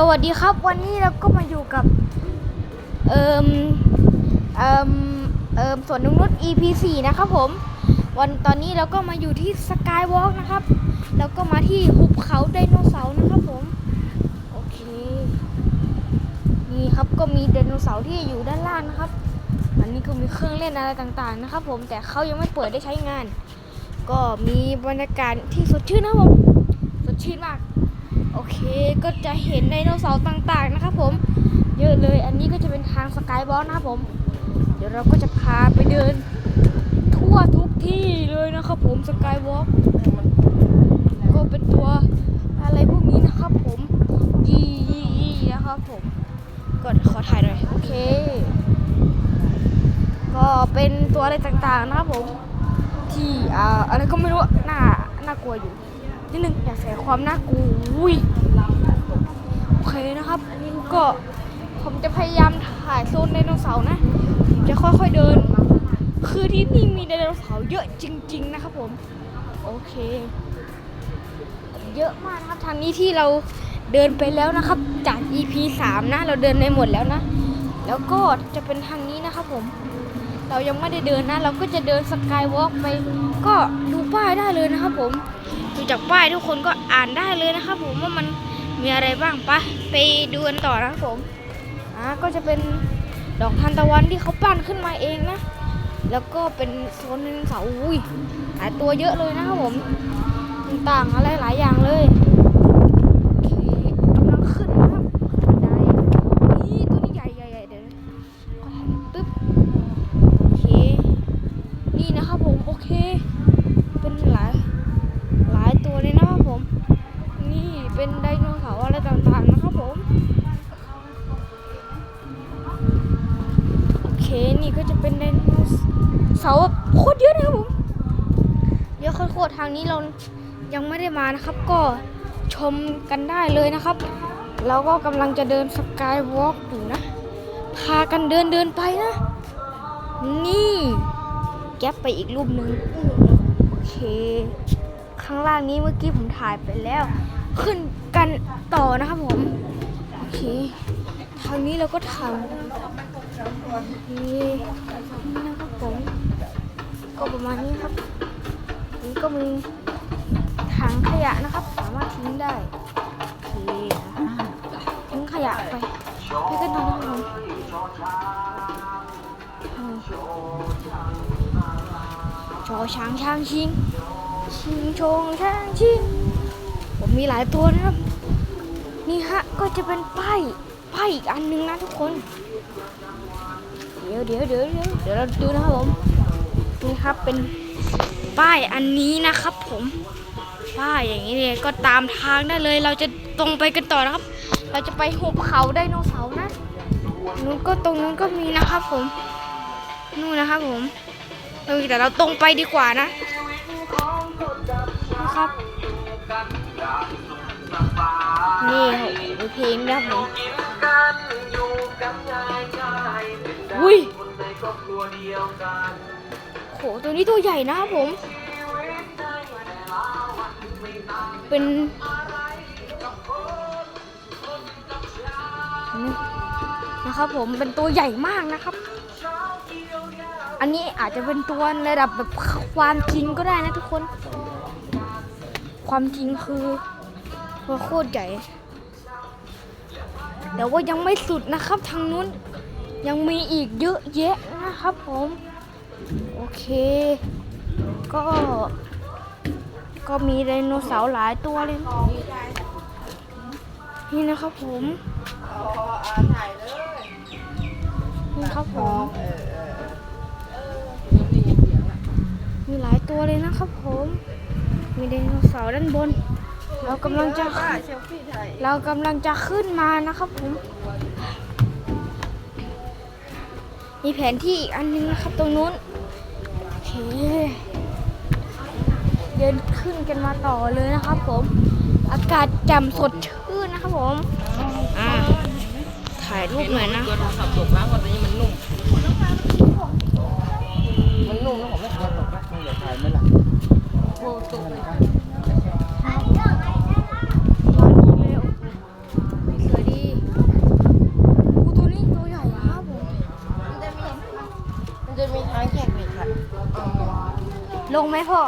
สวัสดีครับวันนี้เราก็มาอยู่กับเอ่มเอ่มเอ่มสวนนงนุษ EP 4นะครับผม วันตอนนี้เราก็มาอยู่ที่สกายวอล์กนะครับ แล้วก็มาที่หุบเขาไดโนเสาร์นะครับผมโอเคนี่ครับก็มีไดโนเสาร์ที่อยู่ด้านล่างนะครับ อันนี้ก็มีเครื่องเล่นอะไรต่างๆนะครับ ผมแต่เขายังไม่เปิดได้ใช้งาน ก็มีบรรยากาศที่สดชื่นนะครับผมสดชื่นมาก โอเคก็จะเห็นไดโนเสาร์ต่างๆนะครับผมเยอะเลยอันนี้ก็จะเป็นทางสกายวอล์กนะครับผม เดี๋ยวเราก็จะพาไปเดิน ทั่วทุกที่เลยนะครับผมสกายวอล์กก็เป็นตัวอะไรพวกนี้นะครับผมยี่ยี่ยี่นะครับผมก็ขอถ่ายหน่อยโอเค ก็เป็นตัวอะไรต่างๆนะครับผมที่อ่าอะไรก็ไม่รู้น่าน่ากลัวอยู่ นิดนึงอย่ากใส่ความน่ากลัวอุ้ยโอเคนะครับก็ผมจะพยายามถ่ายโซนไดโนเสาร์นะจะค่อยๆเดิน คือที่นี่มีไดโนเสาร์เยอะจริง ๆ นะครับผม โอเค เยอะมากนะครับทางนี้ที่เราเดินไปแล้วนะครับ จาก EP 3 นะ เราเดินในหมดแล้วนะ แล้วก็จะเป็นทางนี้นะครับผม เรายังไม่ได้เดินนะ เราก็จะเดินสกายวอล์กไป ก็ดูป้ายได้เลยนะครับผม ดูจากป้ายทุกคนก็อ่านได้เลยนะครับผมว่ามันมีอะไรบ้างปะไปดูกันต่อนะครับผมอ่าก็จะเป็นดอกทานตะวันที่เขาปั้นขึ้นมาเองนะ แล้วก็เป็นโซนไดโนเสาอุ้ยหลายตัวเยอะเลยนะครับผมต่างๆอะไรหลายอย่างเลย นี่ก็จะเป็นไดโนเสาร์แบบโคตรเยอะนะครับผมเยอะโคตรๆทางนี้เรายังไม่ได้มานะครับ ก็ชมกันได้เลยนะครับเราก็กำลังจะเดินสกายวอล์กอยู่นะ พากันเดินเดินไปนะ นี่ แก๊ปไปอีกรูปหนึ่งโอเค ข้างล่างนี้เมื่อกี้ผมถ่ายไปแล้ว ขึ้นกันต่อนะครับผม โอเค ทางนี้เราก็ทำโอเค นี่นะครับผมก็ประมาณนี้ครับนี่ก็มีถังขยะนะครับ สามารถทิ้งได้โอเคทิ้งขยะไปไปกันต่อนะครับผมอืมโชว์ช้างช้างชิงชิงโชงช้างชิงผมมีหลายตัวนะครับนี่ฮะก็จะเป็นป้ายป้ายอีกอันหนึงนะทุกคน ดี๋ยวเดี๋ยวเดี๋ยวเดี๋ยวเดี๋ยวเราดูนะครับผมนี่ครับเป็นป้ายอันนี้นะครับผมป้ายอย่างนี้เลยก็ตามทางได้เลย เราจะตรงไปกันต่อนะครับ เราจะไปหุบเขาไดโนเสาร์นะนู้นก็ตรงนู้นก็มีนะครับผมนู่นนะครับผมเออแต่เราตรงไปดีกว่านะนะครับ นี่มีเพลงนะครับผมอุ้ยโหตัวนี้ตัวใหญ่นะครับผม เป็นนี่นะครับผมเป็นตัวใหญ่มากนะครับ อันนี้อาจจะเป็นตัวในระดับแบบความจริงก็ได้นะทุกคน ความจริงคือ ตัวโคตรใหญ่แต่ว่ายังไม่สุดนะครับทางนู้น ยังมีอีกเยอะแยะนะครับผม โอเค ก็ ก็มีไดโนเสาร์หลายตัวเลย นี่นะครับผมนี่ครับผมมีหลายตัวเลยนะครับผม มีไดโนเสาร์ด้านบน เรากำลังจะเรากำลังจะขึ้นมานะครับผม มีแผนที่อีกอันนึงนะครับตรงนู้นโอเคเดินขึ้นกันมาต่อเลยนะครับผม อากาศแจ่มสดชื่นนะครับผมอ่าถ่ายรูปหน่อยนะตัวโทรศัพท์ตกแล้ววันนี้มันนุ่ม มันนุ่มแล้วผมไม่กลัวตกนะมึงอย่าถ่ายไหมล่ะโอ้ตกเลย จะมีทางแยกไหมครับลงไหมพ่อ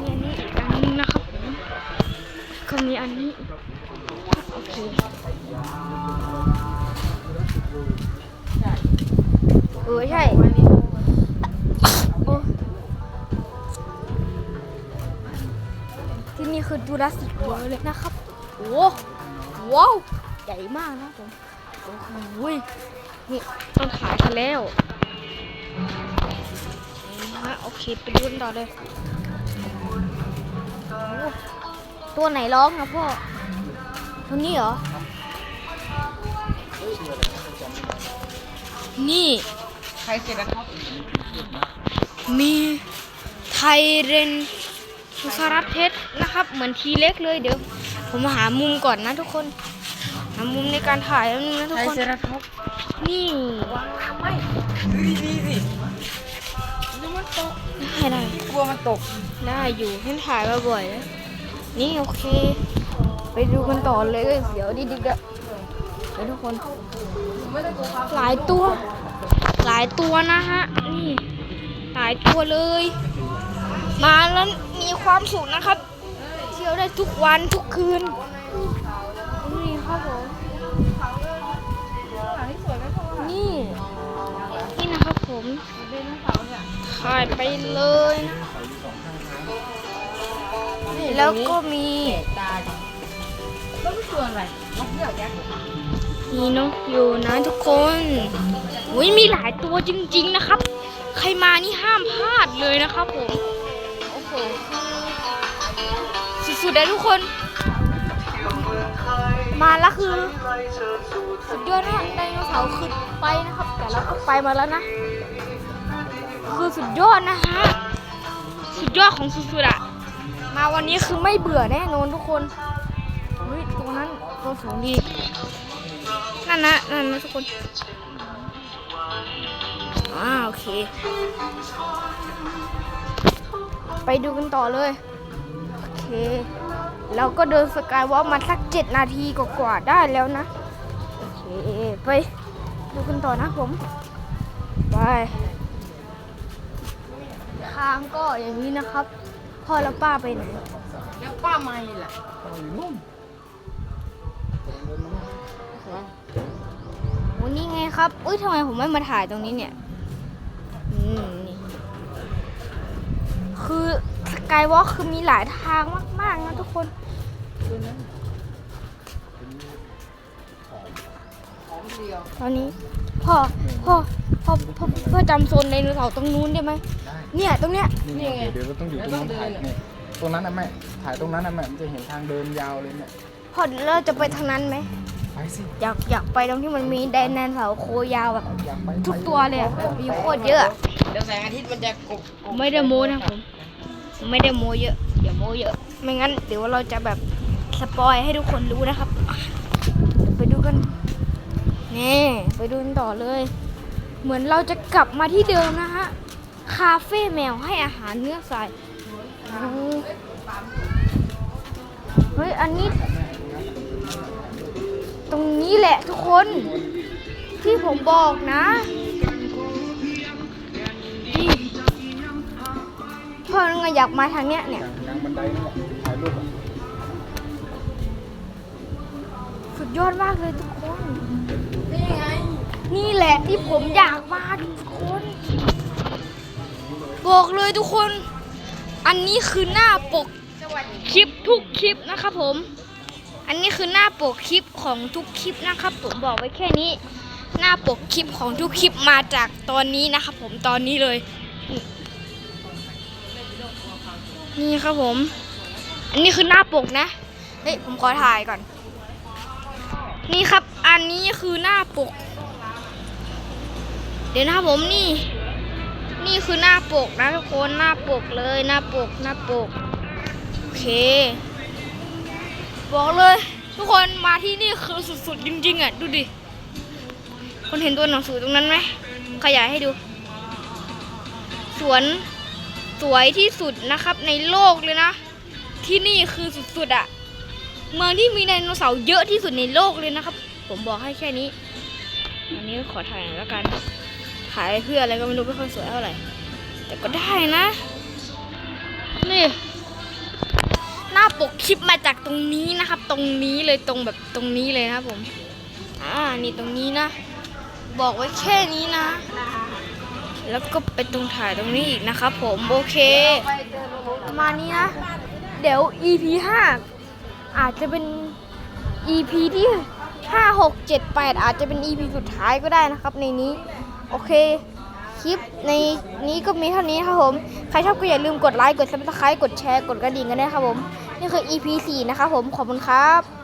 นี่นี่อันนี้อีกอันนึงนะครัผมก็มีอันนี้โอเคเออใช่ที่นี่คือดูรัสิกวเลยนะครับ โอ้ว้าวใหญ่มากนะผมโอ้โหนี่ต้องถ่ายกันแล้วนี่ฮะโอเคไปดูกันต่อเลยโอ้ตัวไหนร้องนะพ่อตัวนี้เหรอ นี่ใครเสร็จแล้วครับมีไทเรนสุสรัตเพชรนะครับ เหมือนทีเล็กเลยเดี๋ยว ผมหามุมก่อนนะทุกคน หามุมในการถ่ายแล้วนึงนะทุกใครคนเสร็จแล้วครับนี่ว้าวไม่ดูดีๆสิดูมันตกได้ได้กลัวมันตกได้อยู่เห็นถ่ายมาบ่อยนะนี่โอเค ไปดูกันต่อเลยเดี๋ยวดีๆก็เดี๋ยวทุกคนหลายตัว หลายตัวนะฮะนี่หลายตัวเลย มาแล้วมีความสุขนะครับเที่ ยวได้ทุกวันทุกคืนนี่ครับผมนี่นี่นะครับผมถ่ายไปเลยนะแล้วก็มีตาดิแล้วมันตัวอะไรนกเหี่ยวยักษ์มีนกอยู่นะทุกคนอุ้ยมีหลายตัวจริง ๆ นะครับ ใครมานี่ห้ามพลาดเลยนะครับผมโอ้โห สุดเลยทุกคน มาแล้วคือสุดยอดนะไดโนเสาร์คือไปนะครับ แต่เราก็ไปมาแล้วนะ คือสุดยอดนะฮะ สุดยอดของสุดๆอะมาวันนี้คือไม่เบื่อแน่นอนทุกคนเฮ้ยตัวนั้นตัวสูงดี นั่นนะนั่นนะทุกคนอ่าโอเค ไปดูกันต่อเลย เคเราก็เดินสกายวอล์กมาสักเจ็ดนาทีกว่าๆได้แล้วนะ โอเค ไปดูกันต่อนะผม ไปทางก็อย่างนี้นะครับ พ่อและป้าไปไหน แล้วป้าไม่ล่ะอยู่นู่นโอ้นี่ไงครับ อุ้ยทำไมผมไม่มาถ่ายตรงนี้เนี่ย อืม นี่ คือส กายวอล์กคือมีหลายทางมาก ๆ นะทุกคนของเดียวตอนนี้พ่อพ่อพ่อพ่อพ่อจำโซนไดโนเสาร์ตรงนู้นได้ไหม ได้เนี่ยตรงเนี้ย นี่ไงเดี๋ยวเราต้องอยู่ตรงนั้นถ่ายเนี่ยตรงนั้นนะแม่ถ่ายตรงนั้นนะแม่มันจะเห็นทางเดินยาวเลยแม่พ่อเราจะไปทางนั้นไหม ไปสิอยากอยากไปตรงที่มันมีไดโนเสาร์โคยาวแบบอยากไปทุกตัวเลยอะแบบมีโคตรเยอะอะ เดี๋ยวแสงอาทิตย์มันจะกบกบไม่ได้โม้นะผมผม ไม่ได้โมเยอะอย่าโมเยอะ ไม่งั้นเดี๋ยวเราจะแบบสปอยให้ทุกคนรู้นะครับ ไปดูกันนี่ไปดูกันต่อเลย เหมือนเราจะกลับมาที่เดิมนะฮะคาเฟ่แมวให้อาหารเนื้อสัตว์อืมเฮ้ยอันนี้ ตรงนี้แหละทุกคน ที่ผมบอกนะ พ่อนึงอยากมาทางเนี้ยเนี่ยกลางบันไดนั่นแหละถ่ายรูปสุดยอดมากเลยทุกคน นี่ไง นี่แหละที่ผมอยากมาทุกคน บอกเลยทุกคน อันนี้คือหน้าปกคลิปทุกคลิปนะครับผม อันนี้คือหน้าปกคลิปของทุกคลิปนะครับ ผมบอกไว้แค่นี้ หน้าปกคลิปของทุกคลิปมาจากตอนนี้นะครับผมตอนนี้เลย นี่ครับผม อันนี้คือหน้าปกนะ เฮ้ยผมขอถ่ายก่อน นี่ครับ อันนี้คือหน้าปก เดี๋ยวนะครับผมนี่ นี่คือหน้าปกนะทุกคนหน้าปกเลยหน้าปกหน้าปก โอเค บอกเลย ทุกคนมาที่นี่คือสุดๆจริงๆอะดูดิ คนเห็นตัวหนังสือตรงนั้นไหมขยายให้ดู สวน สวยที่สุดนะครับในโลกเลยนะ ที่นี่คือสุดๆอะ เมืองที่มีไดโนเสาร์เยอะที่สุดในโลกเลยนะครับ ผมบอกให้แค่นี้อันนี้ขอถ่ายหน่อยแล้วกัน ถ่ายเพื่ออะไรก็ไม่รู้ไม่ค่อยสวยเท่าไหร่ แต่ก็ได้นะ นี่ หน้าปกคลิปมาจากตรงนี้นะครับ ตรงนี้เลยตรงแบบตรงนี้เลยนะครับผม อ่า นี่ตรงนี้นะ บอกไว้แค่นี้นะ แล้วก็ไปตรงถ่ายตรงนี้อีกนะครับผมโอเคประมาณนี้นะ เดี๋ยว EP 5 อาจจะเป็น EP ที่5 6 7 8 อาจจะเป็น EP สุดท้ายก็ได้นะครับในนี้ โอเค คลิปในนี้ก็มีเท่านี้ครับผม ใครชอบก็อย่าลืมกดไลค์ กด subscribe กดแชร์ กดกระดิ่งกันด้วยครับผม นี่คือ EP 4 นะครับผม ขอบคุณครับ